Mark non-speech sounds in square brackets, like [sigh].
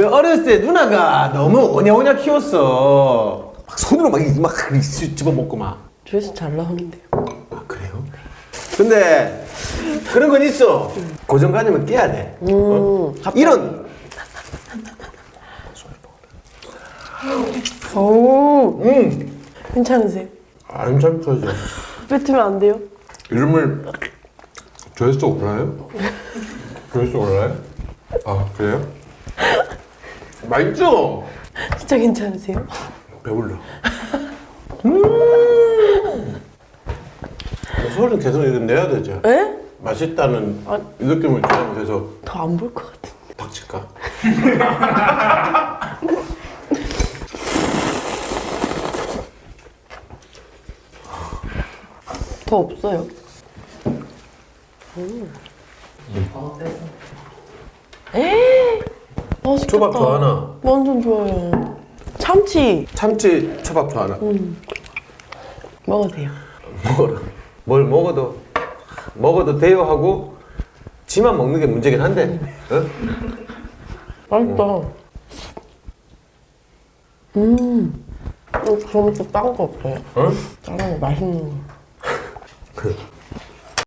그 어렸을 때 누나가 너무 오냐오냐 키웠어. 막 손으로 막, 이- 막 집어먹고 막. 조회수 잘 나오는데요. 아, 그래요? 근데 그런 건 있어. 고정관념은 깨야 돼. 어? 이런 오, 음. 괜찮으세요? 안 참쳐져. 뱉으면 안 돼요? 이름을 조회수 올라요? 조회수 올라요? 아 그래요? 맛있죠? 진짜 괜찮으세요? 배불러. [laughs] 음. 소리는 계속 이거 내야 되죠. 에? 맛있다는 아. 이 느낌을 주려면 계속 더안 볼 것 같은데. 닥칠까? [laughs] 더 없어요. 음. 에? 맛있겠다. 초밥 좋아하나? 완전 좋아요. 참치 참치 초밥 좋아하나? 먹어도 돼요. 먹어라. 뭘 먹어도 먹어도 돼요 하고 지만 먹는 게 문제긴 한데. 어? 맛있다. 음. 어, 그럼 또딴거 없어요? 어? 다른 거 맛있는 거. 그 [laughs]